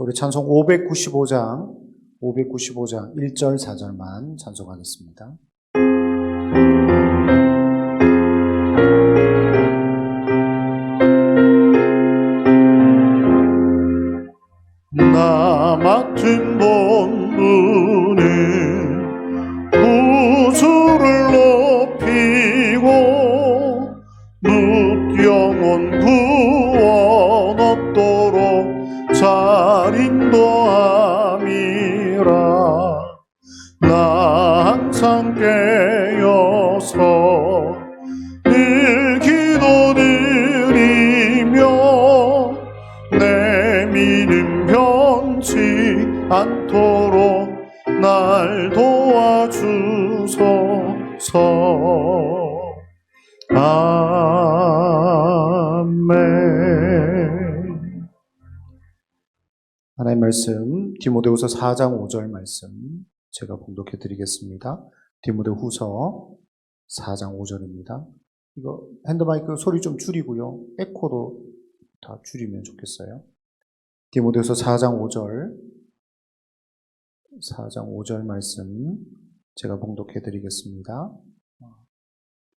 우리 찬송 595장, 595장 1절, 4절만 찬송하겠습니다. 나 맡은 하나님 말씀 디모데후서 4장 5절 말씀 제가 봉독해 드리겠습니다. 디모데후서 4장 5절입니다. 이거 핸드마이크 소리 좀 줄이고요. 에코도 다 줄이면 좋겠어요. 디모데서 4장 5절 4장 5절 말씀 제가 봉독해 드리겠습니다.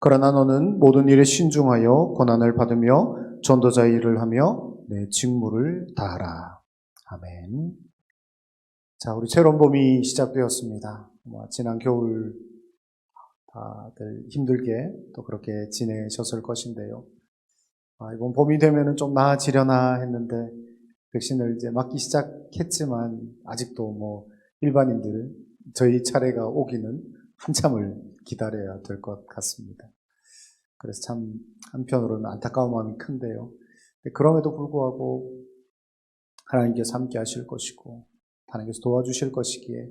그러나 너는 모든 일에 신중하여 고난을 받으며 전도자의 일을 하며 내 직무를 다하라. 아멘. 자, 우리 새로운 봄이 시작되었습니다. 뭐 지난 겨울 다들 힘들게 또 그렇게 지내셨을 것인데요. 아, 이번 봄이 되면은 좀 나아지려나 했는데 백신을 이제 맞기 시작했지만 아직도 뭐 일반인들 저희 차례가 오기는 한참을 기다려야 될 것 같습니다. 그래서 참 한편으로는 안타까운 마음이 큰데요. 그럼에도 불구하고 하나님께서 함께 하실 것이고 하나님께서 도와주실 것이기에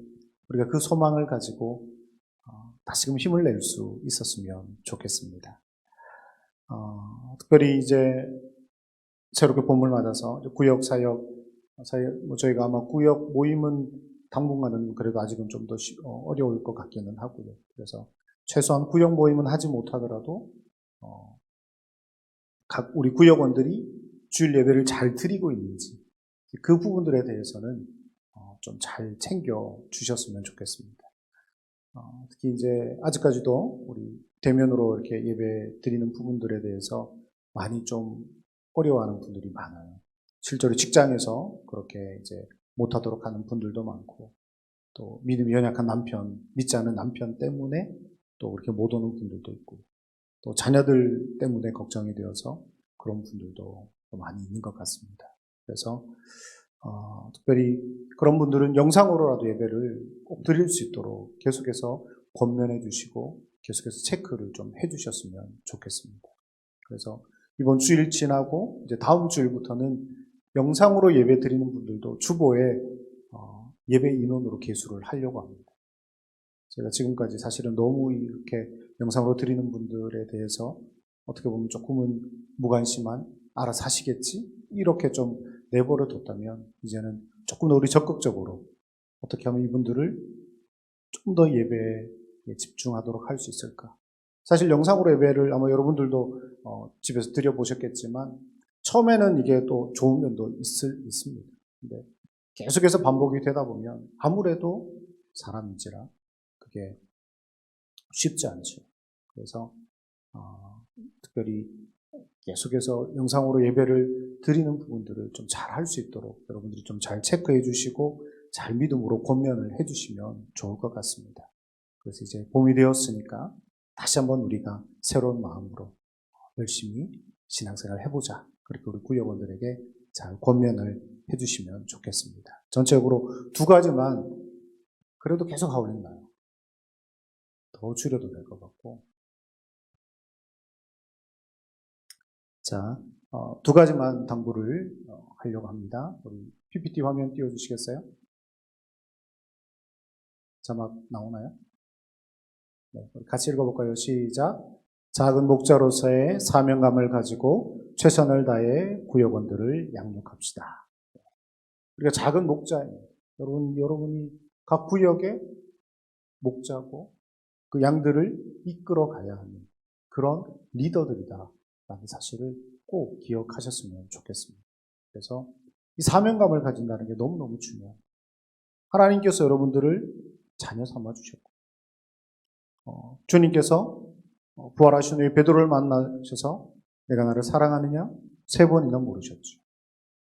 우리가 그 소망을 가지고 어, 다시금 힘을 낼 수 있었으면 좋겠습니다. 어, 특별히 이제 새롭게 봄을 맞아서 구역 사역, 사역 뭐 저희가 아마 구역 모임은 당분간은 그래도 아직은 좀 더 어려울 것 같기는 하고요. 그래서 최소한 구역 모임은 하지 못하더라도 어, 각 우리 구역원들이 주일 예배를 잘 드리고 있는지 그 부분들에 대해서는 어, 좀잘 챙겨 주셨으면 좋겠습니다. 어, 특히 이제 아직까지도 우리 대면으로 이렇게 예배 드리는 부분들에 대해서 많이 좀 어려워하는 분들이 많아요. 실제로 직장에서 그렇게 이제 못하도록 하는 분들도 많고, 또 믿음이 연약한 남편, 믿지 않은 남편 때문에 또 그렇게 못 오는 분들도 있고, 또 자녀들 때문에 걱정이 되어서 그런 분들도 많이 있는 것 같습니다. 그래서 어, 특별히 그런 분들은 영상으로라도 예배를 꼭 드릴 수 있도록 계속해서 권면해 주시고 계속해서 체크를 좀 해 주셨으면 좋겠습니다. 그래서 이번 주일 지나고 이제 다음 주일부터는 영상으로 예배 드리는 분들도 주보에 어, 예배 인원으로 개수를 하려고 합니다. 제가 지금까지 사실은 너무 이렇게 영상으로 드리는 분들에 대해서 어떻게 보면 조금은 무관심한 알아서 하시겠지? 이렇게 좀 내버려 뒀다면 이제는 조금 더 우리 적극적으로 어떻게 하면 이분들을 좀 더 예배에 집중하도록 할 수 있을까? 사실 영상으로 예배를 아마 여러분들도 어, 집에서 드려보셨겠지만 처음에는 이게 또 좋은 면도 있을, 있습니다. 근데 계속해서 반복이 되다 보면 아무래도 사람인지라 그게 쉽지 않죠. 그래서 어, 특별히 계속해서 영상으로 예배를 드리는 부분들을 좀 잘 할 수 있도록 여러분들이 좀 잘 체크해 주시고 잘 믿음으로 권면을 해 주시면 좋을 것 같습니다. 그래서 이제 봄이 되었으니까 다시 한번 우리가 새로운 마음으로 열심히 신앙생활 해보자. 그렇게 우리 구역원들에게 잘 권면을 해주시면 좋겠습니다. 전체적으로 두 가지만 그래도 계속 하올린 나요. 더 줄여도 될 것 같고. 자, 어, 두 가지만 당부를 어, 하려고 합니다. 우리 PPT 화면 띄워주시겠어요? 자막 나오나요? 네, 같이 읽어볼까요? 시작. 작은 목자로서의 사명감을 가지고 최선을 다해 구역원들을 양육합시다. 우리가 작은 목자예요. 여러분, 여러분이 각 구역의 목자고 그 양들을 이끌어 가야 하는 그런 리더들이다. 라는 사실을 꼭 기억하셨으면 좋겠습니다. 그래서 이 사명감을 가진다는 게 너무너무 중요해요. 하나님께서 여러분들을 자녀 삼아 주셨고, 어, 주님께서 어, 부활하신 후에 베드로를 만나셔서 내가 나를 사랑하느냐 세 번이나 물으셨죠.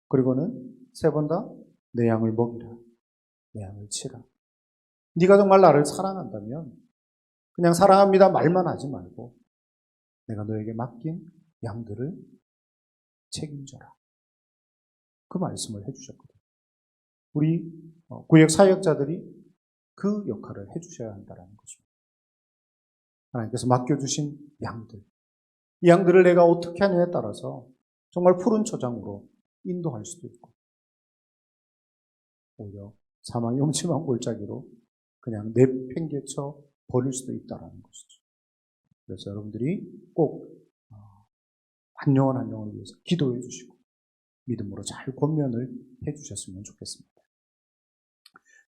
그리고는 세 번 다 내 양을 먹이라, 내 양을 치라. 네가 정말 나를 사랑한다면 그냥 사랑합니다 말만 하지 말고 내가 너에게 맡긴 양들을 책임져라. 그 말씀을 해주셨거든요. 우리 어, 구역 사역자들이 그 역할을 해주셔야 한다는 것입니다. 하나님께서 맡겨주신 양들. 이 양들을 내가 어떻게 하느냐에 따라서 정말 푸른 초장으로 인도할 수도 있고, 오히려 사망의 엄침한 골짜기로 그냥 내팽개쳐 버릴 수도 있다는 것이죠. 그래서 여러분들이 꼭 어, 한 영혼 한 영혼을 위해서 기도해 주시고 믿음으로 잘 권면을 해 주셨으면 좋겠습니다.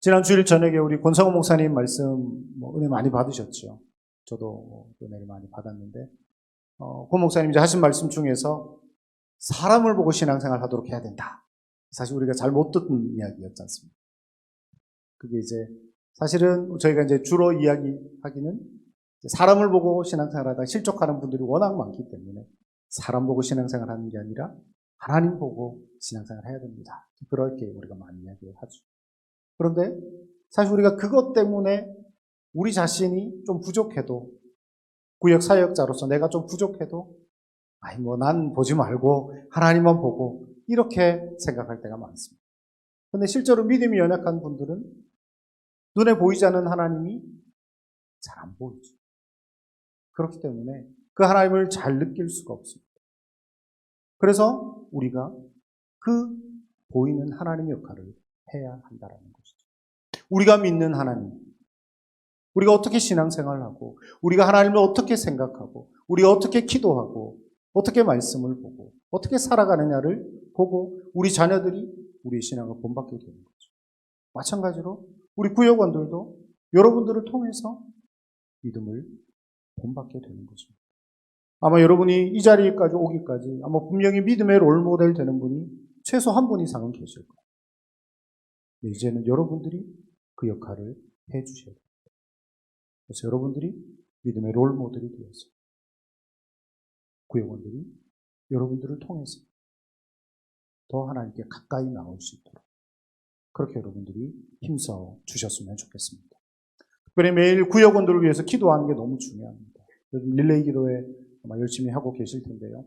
지난 주일 저녁에 우리 권성호 목사님 말씀 뭐 은혜 많이 받으셨죠. 저도 뭐 은혜를 많이 받았는데 어, 권 목사님 이제 하신 말씀 중에서 사람을 보고 신앙생활 하도록 해야 된다. 사실 우리가 잘 못 듣는 이야기였지 않습니까? 그게 이제 사실은 저희가 이제 주로 이야기하기는 사람을 보고 신앙생활 하다 실족하는 분들이 워낙 많기 때문에 사람 보고 신앙생활 하는 게 아니라 하나님 보고 신앙생활 해야 됩니다. 그렇게 우리가 많이 이야기를 하죠. 그런데 사실 우리가 그것 때문에 우리 자신이 좀 부족해도 구역 사역자로서 내가 좀 부족해도 아이 뭐 난 보지 말고 하나님만 보고 이렇게 생각할 때가 많습니다. 근데 실제로 믿음이 연약한 분들은 눈에 보이지 않는 하나님이 잘 안 보이죠. 그렇기 때문에 그 하나님을 잘 느낄 수가 없습니다. 그래서 우리가 그 보이는 하나님 역할을 해야 한다는 것이죠. 우리가 믿는 하나님, 우리가 어떻게 신앙생활을 하고, 우리가 하나님을 어떻게 생각하고, 우리가 어떻게 기도하고, 어떻게 말씀을 보고, 어떻게 살아가느냐를 보고, 우리 자녀들이 우리 신앙을 본받게 되는 거죠. 마찬가지로 우리 구역원들도 여러분들을 통해서 믿음을 본받게 되는 것입니다. 아마 여러분이 이 자리까지 오기까지 아마 분명히 믿음의 롤모델 되는 분이 최소 한 분 이상은 계실 거예요. 이제는 여러분들이 그 역할을 해 주셔야 됩니다. 그래서 여러분들이 믿음의 롤모델이 되어서 구역원들이 여러분들을 통해서 더 하나님께 가까이 나올 수 있도록 그렇게 여러분들이 힘써 주셨으면 좋겠습니다. 특별히 매일 구역원들을 위해서 기도하는 게 너무 중요합니다. 요즘 릴레이 기도회 아마 열심히 하고 계실 텐데요.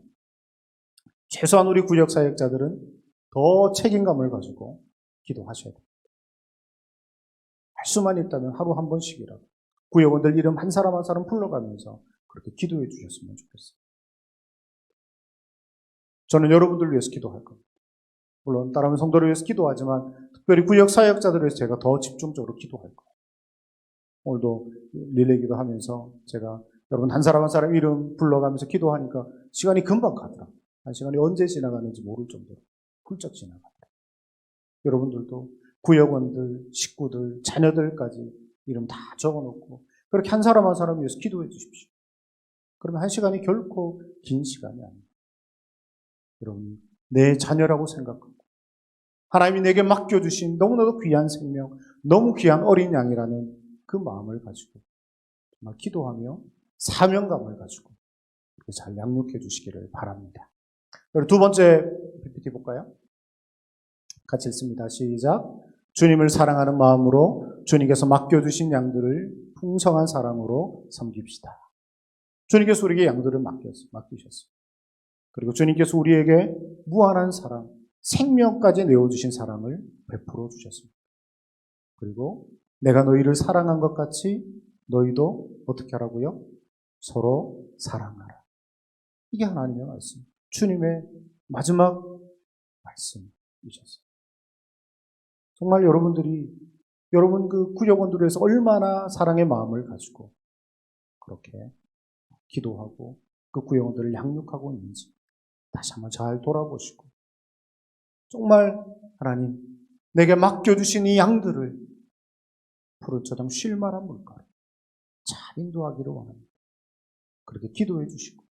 최소한 우리 구역 사역자들은 더 책임감을 가지고 기도하셔야 됩니다. 할 수만 있다면 하루 한 번씩이라도 구역원들 이름 한 사람 한 사람 불러가면서 그렇게 기도해 주셨으면 좋겠어요. 저는 여러분들 위해서 기도할 겁니다. 물론 따라오는 성도를 위해서 기도하지만 특별히 구역 사역자들을 위해서 제가 더 집중적으로 기도할 거예요. 오늘도 릴레이 기도하면서 제가 여러분 한 사람 한 사람 이름 불러가면서 기도하니까 시간이 금방 가더라. 한 시간이 언제 지나가는지 모를 정도로 훌쩍 지나가더라. 여러분들도 구역원들, 식구들, 자녀들까지 이름 다 적어놓고 그렇게 한 사람 한 사람 위해서 기도해 주십시오. 그러면 한 시간이 결코 긴 시간이 아닙니다. 여러분, 내 자녀라고 생각하고 하나님이 내게 맡겨주신 너무나도 귀한 생명, 너무 귀한 어린 양이라는 그 마음을 가지고 정말 기도하며 사명감을 가지고 잘 양육해 주시기를 바랍니다. 그리고 두 번째 PPT 볼까요? 같이 읽습니다. 시작. 주님을 사랑하는 마음으로 주님께서 맡겨주신 양들을 풍성한 사랑으로 섬깁시다. 주님께서 우리에게 양들을 맡기셨어요. 그리고 주님께서 우리에게 무한한 사랑, 생명까지 내어주신 사랑을 베풀어 주셨습니다. 그리고 내가 너희를 사랑한 것 같이 너희도 어떻게 하라고요? 서로 사랑하라. 이게 하나님의 말씀. 주님의 마지막 말씀이셨어요. 정말 여러분들이 여러분 그 구역원들에서 얼마나 사랑의 마음을 가지고 그렇게 기도하고 그 구역원들을 양육하고 있는지 다시 한번 잘 돌아보시고 정말 하나님 내게 맡겨주신 이 양들을 푸른초장 쉴만한 물가로 잘 인도하기를 원합니다. 그렇게 기도해 주시고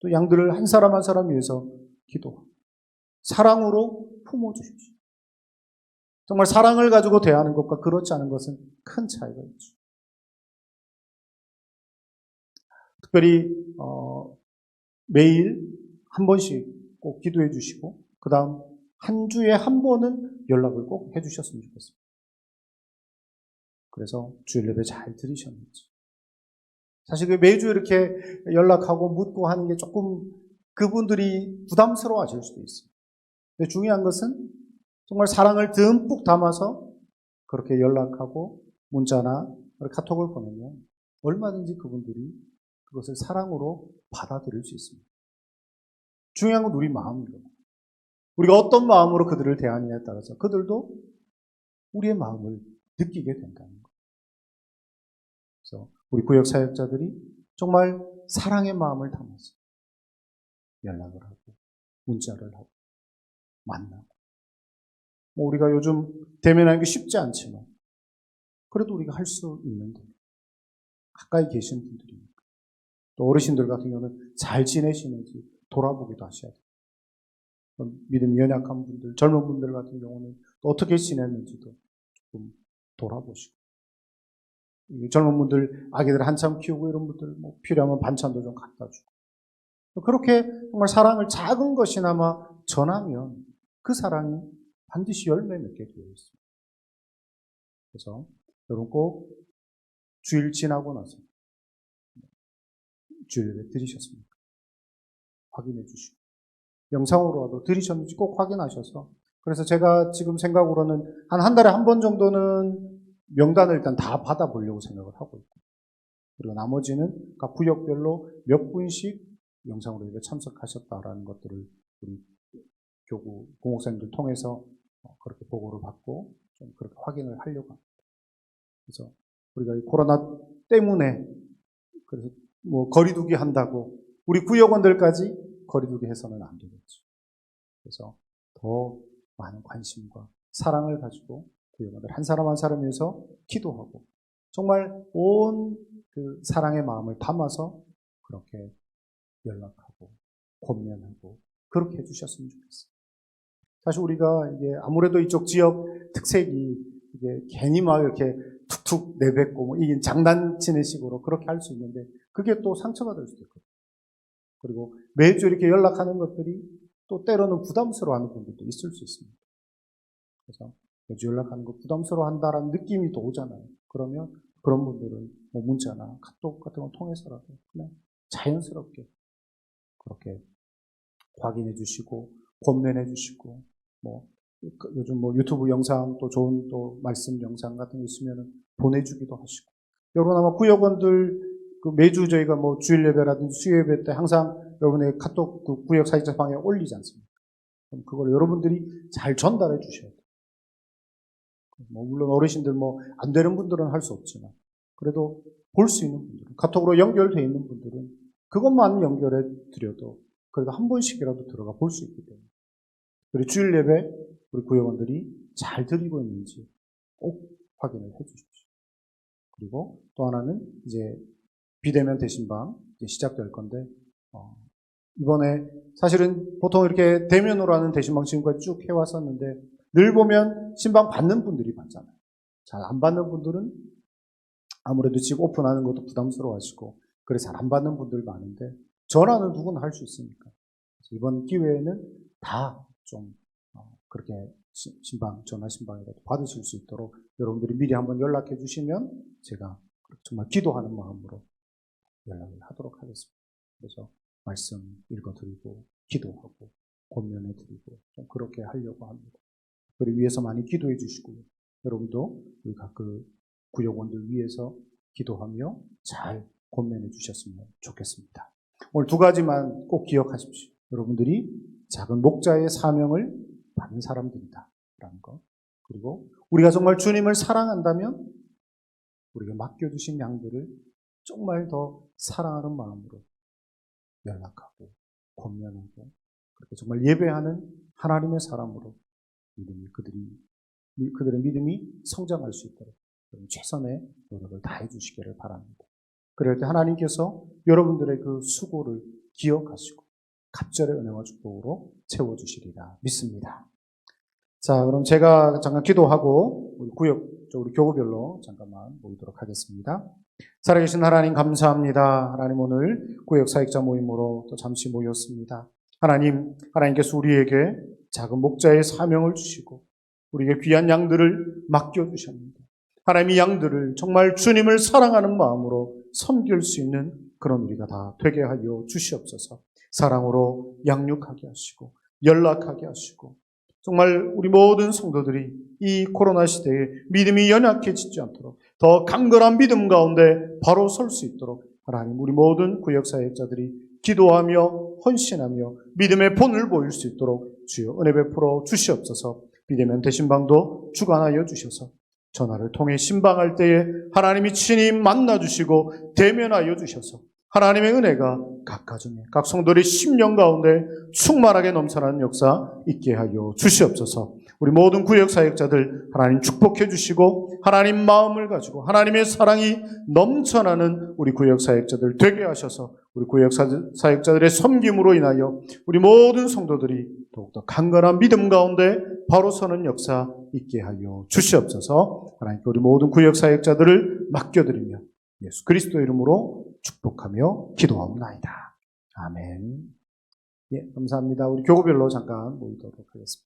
또 양들을 한 사람 한 사람 위해서 기도하고 사랑으로 품어 주십시오. 정말 사랑을 가지고 대하는 것과 그렇지 않은 것은 큰 차이가 있죠. 특별히 어, 매일 한 번씩 꼭 기도해 주시고 그 다음 한 주에 한 번은 연락을 꼭 해주셨으면 좋겠습니다. 그래서 주일 예배 잘 들으셨는지. 사실 그 매주 이렇게 연락하고 묻고 하는 게 조금 그분들이 부담스러워 하실 수도 있어요. 근데 중요한 것은 정말 사랑을 듬뿍 담아서 그렇게 연락하고 문자나 카톡을 보내면 얼마든지 그분들이 그것을 사랑으로 받아들일 수 있습니다. 중요한 건 우리 마음입니다. 우리가 어떤 마음으로 그들을 대하느냐에 따라서 그들도 우리의 마음을 느끼게 된다는 거예요. 그래서 우리 구역 사역자들이 정말 사랑의 마음을 담아서 연락을 하고 문자를 하고 만나고. 뭐 우리가 요즘 대면하는 게 쉽지 않지만 그래도 우리가 할 수 있는 데 가까이 계신 분들이니까. 또 어르신들 같은 경우는 잘 지내시는지 돌아보기도 하셔야 돼요. 믿음 연약한 분들, 젊은 분들 같은 경우는 또 어떻게 지냈는지도 조금 돌아보시고 젊은 분들 아기들 한참 키우고 이런 분들 뭐 필요하면 반찬도 좀 갖다 주고 그렇게 정말 사랑을 작은 것이나마 전하면 그 사랑이 반드시 열매 맺게 되어 있습니다. 그래서 여러분 꼭 주일 지나고 나서 주일에 들으셨습니까? 확인해 주시고 영상으로라도 들으셨는지 꼭 확인하셔서 그래서 제가 지금 생각으로는 한 한 달에 한 번 정도는 명단을 일단 다 받아보려고 생각을 하고 있고 그리고 나머지는 각 구역별로 몇 분씩 영상으로 이렇게 참석하셨다라는 것들을 우리 교구 공목사님들 통해서 어, 그렇게 보고를 받고 좀 그렇게 확인을 하려고 합니다. 그래서 우리가 이 코로나 때문에 그래서 뭐 거리두기 한다고 우리 구역원들까지 거리두기 해서는 안 되겠죠. 그래서 더 많은 관심과 사랑을 가지고 구역원들 한 사람 한 사람 위해서 기도하고 정말 온 그 사랑의 마음을 담아서 그렇게 연락하고 권면하고 그렇게 해주셨으면 좋겠어요. 사실 우리가 이게 아무래도 이쪽 지역 특색이 이게 괜히 막 이렇게 툭툭 내뱉고 뭐 이게 장난치는 식으로 그렇게 할 수 있는데 그게 또 상처가 될 수도 있거든요. 그리고 매주 이렇게 연락하는 것들이 또 때로는 부담스러워하는 분들도 있을 수 있습니다. 그래서 연락하는 거 부담스러워 한다라는 느낌이 또 오잖아요. 그러면 그런 분들은 뭐 문자나 카톡 같은 거 통해서라도 그냥 자연스럽게 그렇게 확인해 주시고 권면해 주시고 뭐그 요즘 뭐 유튜브 영상 또 좋은 또 말씀 영상 같은 거 있으면 보내주기도 하시고 여러분 아마 구역원들 그 매주 저희가 뭐 주일 예배라든지 수요 예배 때 항상 여러분의 카톡 그 구역 사역자 방에 올리지 않습니까? 그럼 그걸 여러분들이 잘 전달해 주셔야 돼요. 뭐 물론 어르신들 뭐 안 되는 분들은 할 수 없지만 그래도 볼 수 있는 분들은 카톡으로 연결되어 있는 분들은 그것만 연결해 드려도 그래도 한 번씩이라도 들어가 볼 수 있기 때문에 그리고 주일 예배 우리 구역원들이 잘 드리고 있는지 꼭 확인을 해 주십시오. 그리고 또 하나는 이제 비대면 대신방 이제 시작될 건데 어, 이번에 사실은 보통 이렇게 대면으로 하는 대신방 지금까지 쭉 해왔었는데 늘 보면 신방 받는 분들이 받잖아요. 잘 안 받는 분들은 아무래도 집 오픈하는 것도 부담스러워하시고 그래서 잘 안 받는 분들 많은데 전화는 누구나 할 수 있으니까 이번 기회에는 다좀 어, 그렇게 신방 전화 신방이라도 받으실 수 있도록 여러분들이 미리 한번 연락해 주시면 제가 정말 기도하는 마음으로 연락을 하도록 하겠습니다. 그래서 말씀 읽어드리고 기도하고 권면해드리고 좀 그렇게 하려고 합니다. 그리고 위해서 많이 기도해 주시고요. 여러분도 우리 각 그 구역원들 위해서 기도하며 잘 권면해 주셨으면 좋겠습니다. 오늘 두 가지만 꼭 기억하십시오. 여러분들이 작은 목자의 사명을 받은 사람들이다. 라는 것. 그리고 우리가 정말 주님을 사랑한다면 우리가 맡겨주신 양들을 정말 더 사랑하는 마음으로 연락하고 권면하고 그렇게 정말 예배하는 하나님의 사람으로 믿음이 그들이 그들의 믿음이 성장할 수 있도록 최선의 노력을 다해 주시기를 바랍니다. 그럴 때 하나님께서 여러분들의 그 수고를 기억하시고 갑절의 은혜와 축복으로 채워 주시리라 믿습니다. 자, 그럼 제가 잠깐 기도하고 우리 구역, 저 우리 교구별로 잠깐만 모이도록 하겠습니다. 살아계신 하나님 감사합니다. 하나님 오늘 구역 사역자 모임으로 또 잠시 모였습니다. 하나님, 하나님께서 우리에게 작은 목자의 사명을 주시고 우리에게 귀한 양들을 맡겨주셨는데 하나님 이 양들을 정말 주님을 사랑하는 마음으로 섬길 수 있는 그런 우리가 다 되게 하여 주시옵소서. 사랑으로 양육하게 하시고 연락하게 하시고 정말 우리 모든 성도들이 이 코로나 시대에 믿음이 연약해지지 않도록 더 강건한 믿음 가운데 바로 설 수 있도록 하나님 우리 모든 구역사역자들이 기도하며 헌신하며 믿음의 본을 보일 수 있도록 주여 은혜 베풀어 주시옵소서. 비대면 대신방도 주관하여 주셔서 전화를 통해 신방할 때에 하나님이 친히 만나 주시고 대면하여 주셔서 하나님의 은혜가 각 가정에 각 성도의 심령 가운데 충만하게 넘쳐나는 역사 있게 하여 주시옵소서. 우리 모든 구역 사역자들 하나님 축복해 주시고 하나님 마음을 가지고 하나님의 사랑이 넘쳐나는 우리 구역 사역자들 되게 하셔서 우리 구역 사- 사역자들의 섬김으로 인하여 우리 모든 성도들이 더욱더 강건한 믿음 가운데 바로 서는 역사 있게 하여 주시옵소서. 하나님께 우리 모든 구역 사역자들을 맡겨드리며 예수 그리스도 이름으로 축복하며 기도하옵나이다. 아멘. 예, 감사합니다. 우리 교구별로 잠깐 모이도록 하겠습니다.